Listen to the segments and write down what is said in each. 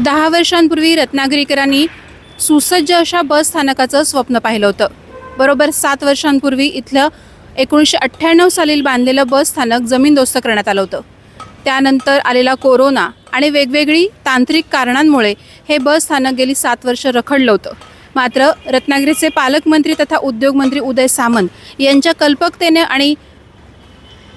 दहा वर्षांपूर्वी रत्नागिरीकरांनी सुसज्ज अशा बस स्थानकाचं स्वप्न पाहिलं होतं. बरोबर सात वर्षांपूर्वी इथलं एकोणीसशे अठ्ठ्याण्णव साली बांधलेलं बस स्थानक जमीनदोस्त करण्यात आलं होतं. त्यानंतर आलेला कोरोना आणि वेगवेगळी तांत्रिक कारणांमुळे हे बस स्थानक गेली सात वर्ष रखडलं होतं. मात्र रत्नागिरीचे पालकमंत्री तथा उद्योगमंत्री उदय सामंत यांच्या कल्पकतेने आणि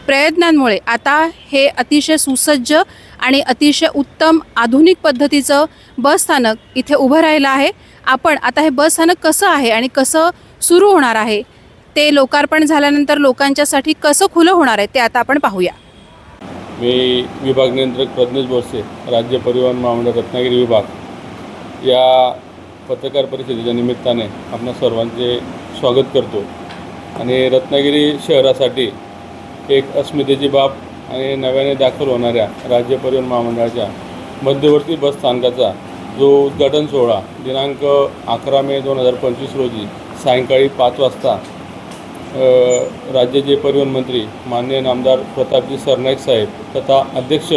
प्रयत्नांमुळे आता हे अतिशय सुसज्ज आणि अतिशय उत्तम आधुनिक पद्धतीचं बस स्थानक इथे उभं राहिलं आहे. आपण आता हे बस स्थानक कसं आहे आणि कसं सुरू होणार आहे? ते लोकार्पण झाल्यानंतर लोकांच्यासाठी कसं खुलं होणार आहे ते आता आपण पाहूया. मी विभाग नियंत्रक प्रज्ञेश बोरसे राज्य परिवहन महामंडळ रत्नागिरी विभाग. या पत्रकार परिषदेच्या निमित्ताने आपण सर्वांचे स्वागत करतो. आणि रत्नागिरी शहरासाठी एक अस्मितेची बाब आणि नव्याने दाखल होणाऱ्या राज्य परिवहन महामंडळाच्या मध्यवर्ती बस स्थानकाचा जो उद्घाटन सोहळा दिनांक अकरा मे दोन हजार पंचवीस रोजी सायंकाळी पाच वाजता राज्याचे परिवहन मंत्री माननीय नामदार प्रतापजी सरनाईक साहेब तथा अध्यक्ष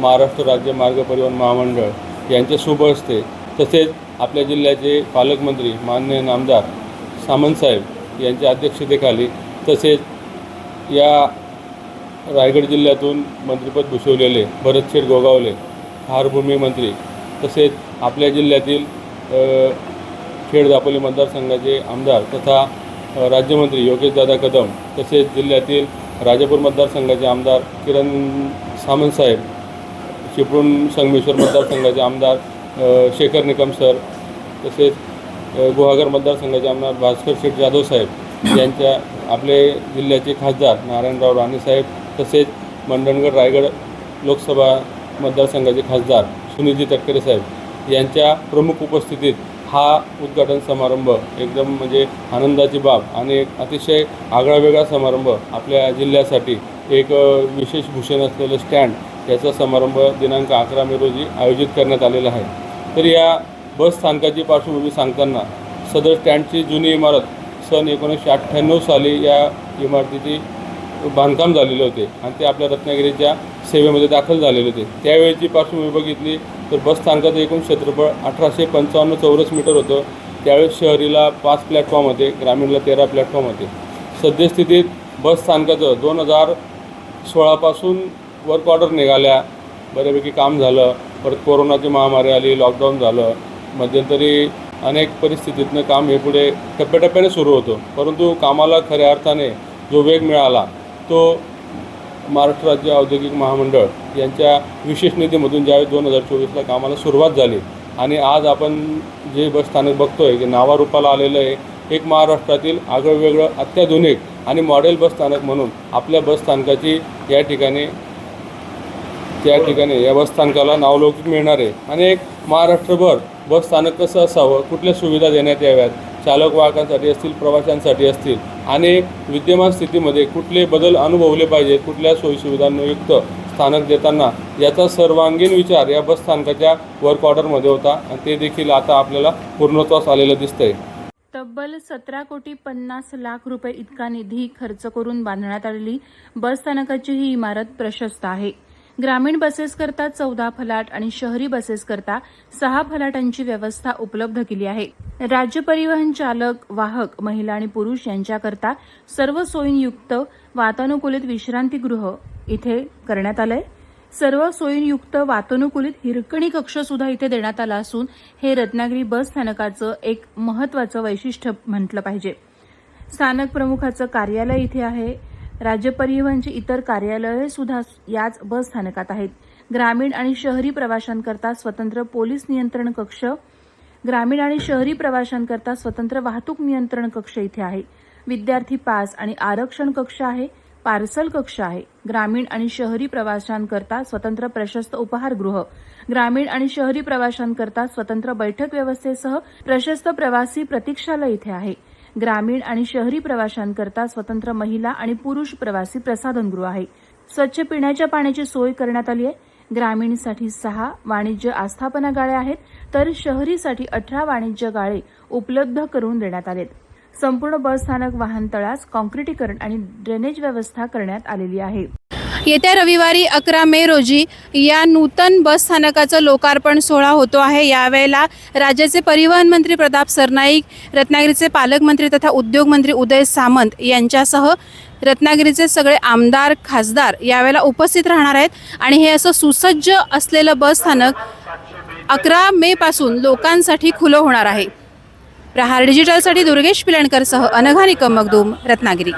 महाराष्ट्र राज्य मार्ग परिवहन महामंडळ यांच्या शुभ हस्ते तसेच आपल्या जिल्ह्याचे पालकमंत्री माननीय नामदार सामंत साहेब यांच्या अध्यक्षतेखाली तसेच या रायगड जिल्ह्यातून मंत्रिपद भूषवलेले भरतशेठ गोगावले हारभूमी मंत्री तसेच आपल्या जिल्ह्यातील खेड दापोली मतदारसंघाचे आमदार तथा राज्यमंत्री योगेशदादा कदम तसेच जिल्ह्यातील राजापूर मतदारसंघाचे आमदार किरण सामंतसाहेब चिपळूण संगमेश्वर मतदारसंघाचे आमदार शेखर निकम सर तसेच गुहागर मतदारसंघाचे आमदार भास्कर शेठ जाधव साहेब यांच्या आपले जिल्ह्याचे खासदार नारायणराव राणेसाहेब तसेच मंडणगड रायगड लोकसभा मतदारसंघाचे खासदार सुनीलजी तटकरे साहेब यांच्या प्रमुख उपस्थितीत हा उद्घाटन समारंभ एकदम म्हणजे आनंदाची बाब आणि एक अतिशय आगळावेगळा समारंभ आपल्या जिल्ह्यासाठी एक विशेष भूषण असलेलं स्टँड याचा समारंभ दिनांक अकरा मे रोजी आयोजित करण्यात आलेला आहे. तर या बस स्थानकाची पार्श्वभूमी सांगताना सदर स्टँडची जुनी इमारत सन एकोणीसशे अठ्ठ्याण्णव साली या इमारतीची बांधकाम झालेले होते आणि ते आपल्या रत्नागिरीच्या सेवेमध्ये दाखल झालेले होते. त्यावेळेची पार्श्वभूमी बघितली तर बस स्थानकाचं एकूण क्षेत्रफळ अठराशे पंचावन्न चौरस मीटर होतं. त्यावेळेस शहरीला पाच प्लॅटफॉर्म होते ग्रामीणला तेरा प्लॅटफॉर्म होते. सद्यस्थितीत बस स्थानकाचं दोन हजार सोळापासून वर्क ऑर्डर निघाल्या. बऱ्यापैकी काम झालं. परत कोरोनाची महामारी आली लॉकडाऊन झालं. मध्यंतरी अनेक परिस्थितीतनं काम हे पुढे टप्प्याटप्प्याने सुरू होतं. परंतु कामाला खऱ्या अर्थाने जो वेग मिळाला तो महाराष्ट्र राज्य औद्योगिक महामंडळ यांच्या विशेष निधीमधून ज्यावेळी दोन हजार चोवीसला कामाला सुरुवात झाली आणि आज आपण जे बस स्थानक आहे की नावारूपाला आलेलं आहे एक महाराष्ट्रातील आगळं वेगळं अत्याधुनिक आणि मॉडेल बस स्थानक म्हणून आपल्या बस स्थानकाची या ठिकाणी त्या ठिकाणी या बसस्थानकाला नावलौकिक मिळणार आहे. आणि एक महाराष्ट्रभर बस स्थानक कसं असावं कुठल्या सुविधा देण्यात याव्यात चालक वाहकांसाठी असतील प्रवाशांसाठी असतील आणि विद्यमान स्थितीमध्ये कुठले बदल अनुभवले पाहिजेत कुठल्या सोयीसुविधांयुक्त स्थानक देताना याचा सर्वांगीण विचार या बस स्थानकाच्या वर्क ऑर्डरमध्ये होता आणि ते देखील आता आपल्याला पूर्णत्वास आलेलं दिसतंय. तब्बल सतरा कोटी पन्नास लाख रुपये इतका निधी खर्च करून बांधण्यात आलेली बस स्थानकाची ही इमारत प्रशस्त आहे. ग्रामीण बसेसकरता चौदा फलाट आणि शहरी बसेसकरता सहा फलाटांची व्यवस्था उपलब्ध केली आहे. राज्य परिवहन चालक वाहक महिला आणि पुरुष यांच्याकरता सर्व सोयींयुक्त वातानुकूलित विश्रांतीगृह इथे करण्यात आलंय. सर्व सोयींयुक्त वातानुकूलित हिरकणी कक्ष सुद्धा इथे देण्यात आला असून हे रत्नागिरी बस स्थानकाचं एक महत्वाचं वैशिष्ट्य म्हटलं पाहिजे. स्थानक प्रमुखाचं कार्यालय इथे आहे. राज्य परिवहनची इतर कार्यालये सुद्धा याच बस स्थानकात आहेत. ग्रामीण आणि शहरी प्रवाशांकरता स्वतंत्र पोलीस नियंत्रण कक्ष ग्रामीण आणि शहरी प्रवाशांकरता स्वतंत्र वाहतूक नियंत्रण कक्ष इथे आहे. विद्यार्थी पास आणि आरक्षण कक्ष आहे पार्सल कक्ष आहे. ग्रामीण आणि शहरी प्रवाशांकरता स्वतंत्र प्रशस्त उपहारगृह ग्रामीण आणि शहरी प्रवाशांकरता स्वतंत्र बैठक व्यवस्थेसह प्रशस्त प्रवासी प्रतीक्षालय इथे आहे. ग्रामीण आणि शहरी प्रवाशांकरता स्वतंत्र महिला आणि पुरुष प्रवासी प्रसाधनगृह आहे. स्वच्छ पिण्याच्या पाण्याची सोय करण्यात आली आहे. ग्रामीणसाठी सहा वाणिज्य आस्थापना गाळ्या आहेत तर शहरीसाठी अठरा वाणिज्य गाळे उपलब्ध करून देण्यात आलेत. संपूर्ण बस स्थानक वाहनतळास कॉन्क्रिटीकरण आणि ड्रेनेज व्यवस्था करण्यात आलेली आहे. येत्या रविवारी अकरा मे रोजी या नूतन बस स्थानकाचं लोकार्पण सोहळा होतो आहे. यावेळेला राज्याचे परिवहन मंत्री प्रताप सरनाईक रत्नागिरीचे पालकमंत्री तथा उद्योगमंत्री उदय सामंत यांच्यासह रत्नागिरीचे सगळे आमदार खासदार यावेळेला उपस्थित राहणार आहेत. आणि हे असं सुसज्ज असलेलं बस स्थानक अकरा मे पासून लोकांसाठी खुलं होणार आहे. प्रहार डिजिटलसाठी दुर्गेश पिलणकरसह अनघा निकम मगदूम रत्नागिरी.